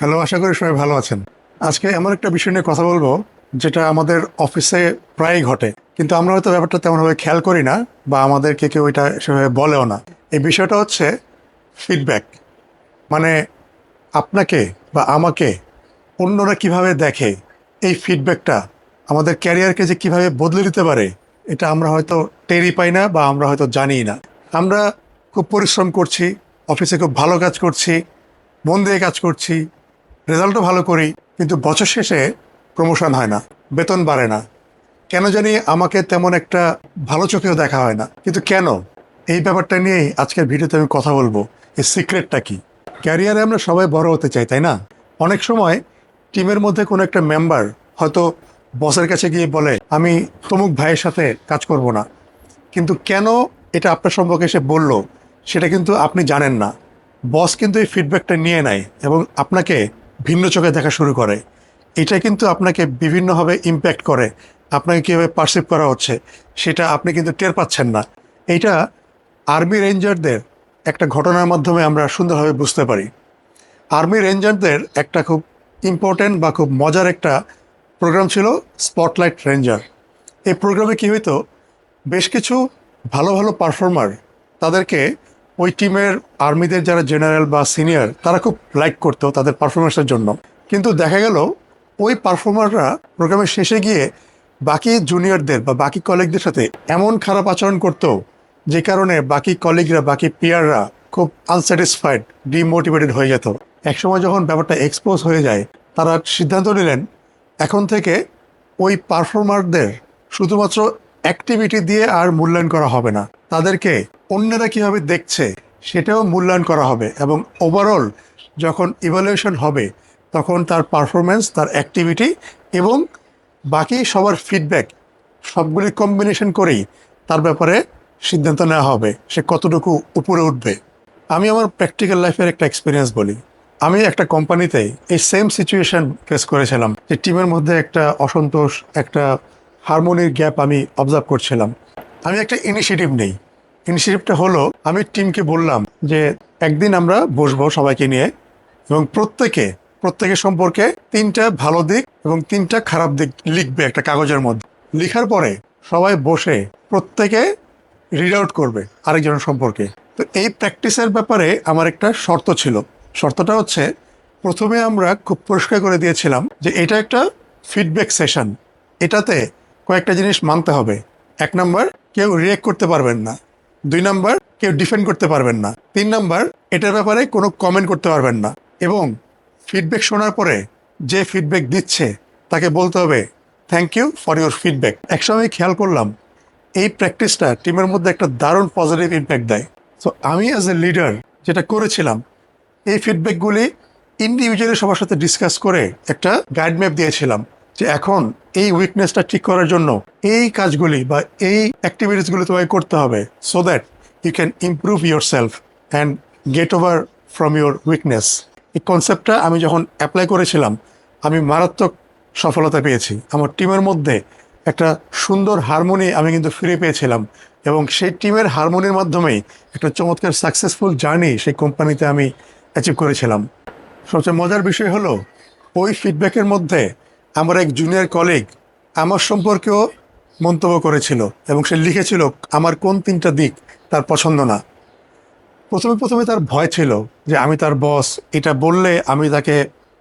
Hello, আশা করি সবাই ভালো আছেন। আজকে এমন একটা বিষয় নিয়ে কথা বলব, যেটা আমাদের অফিসে প্রায়ই ঘটে। কিন্তু আমরা হয়তো ব্যাপারটা তেমনভাবে খেয়াল করি না, বা আমাদেরকে কেউ এটা সেভাবে বলেও না। এই বিষয়টা হচ্ছে ফিডব্যাক মানে আপনাকে বা আমাকে অন্যরা কীভাবে দেখে, এই ফিডব্যাকটা আমাদের ক্যারিয়ারকে যে কীভাবে বদলে দিতে পারে, এটা আমরা হয়তো টেরই পাই না, বা আমরা হয়তো জানিই না। আমরা খুব পরিশ্রম করছি, অফিসে খুব ভালো কাজ করছি, মন দিয়ে কাজ করছি রেজাল্টও ভালো করি, কিন্তু বছর শেষে প্রমোশন হয় না, বেতন বাড়ে না। কেন জানি আমাকে তেমন একটা ভালো চোখেও দেখা হয় না। কিন্তু কেন? এই ব্যাপারটা নিয়েই আজকের ভিডিওতে আমি কথা বলব। এই সিক্রেটটা কি? ক্যারিয়ারে আমরা সবাই বড় হতে চাই, তাই না? অনেক সময় টিমের মধ্যে কোনো একটা মেম্বার হয়তো বসের কাছে গিয়ে বলে, আমি তমুক ভাইয়ের সাথে কাজ করব না। কিন্তু কেন এটা আপনার সম্পর্কে সে বলল, সেটা কিন্তু আপনি জানেন না। বস কিন্তু এই ফিডব্যাকটা নিয়ে নেয় এবং আপনাকে ভিন্ন চোখে দেখা শুরু করে। এটা কিন্তু আপনাকে বিভিন্নভাবে ইম্প্যাক্ট করে। আপনাকে কীভাবে পারসিভ করা হচ্ছে, সেটা আপনি কিন্তু টের পাচ্ছেন না। এইটা আর্মি রেঞ্জারদের একটা ঘটনার মাধ্যমে আমরা সুন্দরভাবে বুঝতে পারি। আর্মি রেঞ্জারদের একটা খুব ইম্পর্ট্যান্ট বা খুব মজার একটা প্রোগ্রাম ছিল স্পটলাইট রেঞ্জার এই প্রোগ্রামে কী হইতো, বেশ কিছু ভালো ভালো পারফর্মার তাদেরকে ওই টিমের আর্মিদের যারা জেনারেল বা সিনিয়র, তারা খুব লাইক করতো তাদের পারফরমেন্সের জন্য। কিন্তু দেখা গেল, ওই পারফর্মাররা প্রোগ্রামের শেষে গিয়ে বাকি জুনিয়রদের বা বাকি কলিগদের সাথে এমন খারাপ আচরণ করতো, যে কারণে বাকি কলিগরা বাকি পিয়াররা খুব আনস্যাটিসফাইড ডিমোটিভেটেড হয়ে যেত। একসময় যখন ব্যাপারটা এক্সপোজ হয়ে যায়, তারা সিদ্ধান্ত নিলেন, এখন থেকে ওই পারফর্মারদের শুধুমাত্র অ্যাক্টিভিটি দিয়ে আর মূল্যায়ন করা হবে না। তাদেরকে অন্যরা কীভাবে দেখছে সেটাও মূল্যায়ন করা হবে এবং ওভারঅল যখন ইভ্যালুয়েশন হবে, তখন তার পারফরমেন্স তার অ্যাক্টিভিটি এবং বাকি সবার ফিডব্যাক সবগুলি কম্বিনেশন করেই তার ব্যাপারে সিদ্ধান্ত নেওয়া হবে, সে কতটুকু উপরে উঠবে। আমি আমার প্র্যাকটিক্যাল লাইফের একটা এক্সপিরিয়েন্স বলি। আমি একটা কোম্পানিতে এই সেম সিচুয়েশন ফেস করেছিলাম। যে টিমের মধ্যে একটা অসন্তোষ, একটা হারমোনির গ্যাপ আমি অবজার্ভ করছিলাম। আমি একটা ইনিশিয়েটিভ নেই। ইনিশিয়েটিভটা হলো, আমি টিমকে বললাম যে, একদিন আমরা বসবো সবাইকে নিয়ে এবং প্রত্যেকে, প্রত্যেকের সম্পর্কে তিনটা ভালো দিক এবং তিনটা খারাপ দিক লিখবে একটা কাগজের মধ্যে। লিখার পরে সবাই বসে প্রত্যেকে রিড আউট করবে আরেকজনের সম্পর্কে। তো এই প্র্যাকটিসের ব্যাপারে আমার একটা শর্ত ছিল। শর্তটা হচ্ছে, প্রথমে আমরা খুব পরিষ্কার করে দিয়েছিলাম যে, এটা একটা ফিডব্যাক সেশন এটাতে কয়েকটা জিনিস মানতে হবে। এক নম্বর, কেউ রিয়েক্ট করতে পারবেন না। দুই নাম্বার, কেউ ডিফেন্ড করতে পারবেন না। তিন নাম্বার, এটার ব্যাপারে কোনো কমেন্ট করতে পারবেন না। এবং ফিডব্যাক শোনার পরে যে ফিডব্যাক দিচ্ছে, তাকে বলতে হবে thank you for your feedback একসময় খেয়াল করলাম, এই প্র্যাকটিসটা টিমের মধ্যে একটা দারুণ পজিটিভ ইম্প্যাক্ট দেয়। সো আমি অ্যাজ এ লিডার যেটা করেছিলাম, এই ফিডব্যাকগুলি ইন্ডিভিজুয়ালি সবার সাথে ডিসকাস করে একটা গাইড ম্যাপ দিয়েছিলাম, যে এখন এই উইকনেসটা ঠিক করার জন্য এই কাজগুলি বা এই অ্যাক্টিভিটিসগুলি তোমাকে করতে হবে so that you can improve yourself and get over from your weakness এই কনসেপ্টটা আমি যখন অ্যাপ্লাই করেছিলাম, আমি মারাত্মক সফলতা পেয়েছি। আমার টিমের মধ্যে একটা সুন্দর হারমোনি আমি কিন্তু ফিরে পেয়েছিলাম এবং সেই টিমের হারমোনির মাধ্যমেই একটা চমৎকার সাকসেসফুল জার্নি সেই কোম্পানিতে আমি অ্যাচিভ করেছিলাম। সবচেয়ে মজার বিষয় হলো, ওই ফিডব্যাকের মধ্যে আমার এক জুনিয়র কলিগ আমার সম্পর্কেও মন্তব্য করেছিল এবং সে লিখেছিল, আমার কোন তিনটা দিক তার পছন্দ না। প্রথমে প্রথমে তার ভয় ছিল যে আমি তার বস এটা বললে আমি তাকে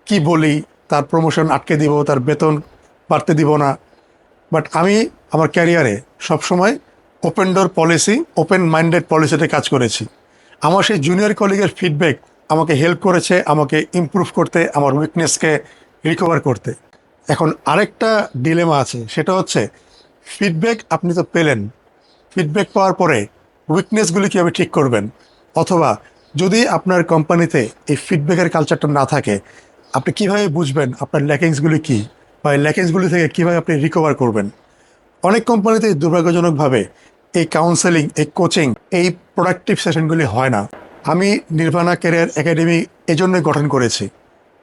কি বলি, তার প্রমোশন আটকে দিব, তার বেতন বাড়তে দিব না। বাট আমি আমার ক্যারিয়ারে সবসময় open door policy open minded পলিসিতে কাজ করেছি। আমার সেই জুনিয়র কলিগের ফিডব্যাক আমাকে হেল্প করেছে, আমাকে ইমপ্রুভ করতে, আমার উইকনেসকে রিকভার করতে। এখন আরেকটা ডিলেমা আছে, সেটা হচ্ছে ফিডব্যাক আপনি তো পেলেন। ফিডব্যাক পাওয়ার পরে উইকনেসগুলি কীভাবে ঠিক করবেন? অথবা যদি আপনার কোম্পানিতে এই ফিডব্যাকের কালচারটা না থাকে, আপনি কীভাবে বুঝবেন আপনার ল্যাকিংসগুলি কী? বা এই ল্যাকিংসগুলি থেকে কীভাবে আপনি রিকভার করবেন? অনেক কোম্পানিতে দুর্ভাগ্যজনকভাবে এই কাউন্সেলিং এই কোচিং এই প্রোডাক্টিভ সেশনগুলি হয় না। আমি নির্বাণা ক্যারিয়ার একাডেমি এজন্যই গঠন করেছি।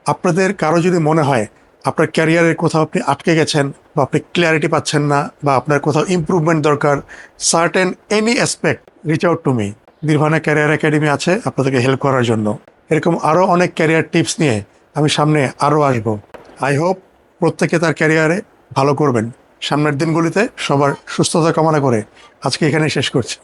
আপনাদের কারও যদি মনে হয় আপনার ক্যারিয়ারের কোথাও আপনি আটকে গেছেন বা আপনি ক্লিয়ারিটি পাচ্ছেন না বা আপনার কোথাও ইমপ্রুভমেন্ট দরকার certain any aspect reach out to me Nirvana career academy আছে, আপনাদেরকে হেল্প করার জন্য। এরকম আরও অনেক ক্যারিয়ার টিপস নিয়ে আমি সামনে আরও আসব। আই হোপ প্রত্যেকে তার ক্যারিয়ারে ভালো করবেন। সামনের দিনগুলিতে সবার সুস্থতা কামনা করে আজকে এখানে শেষ করছি।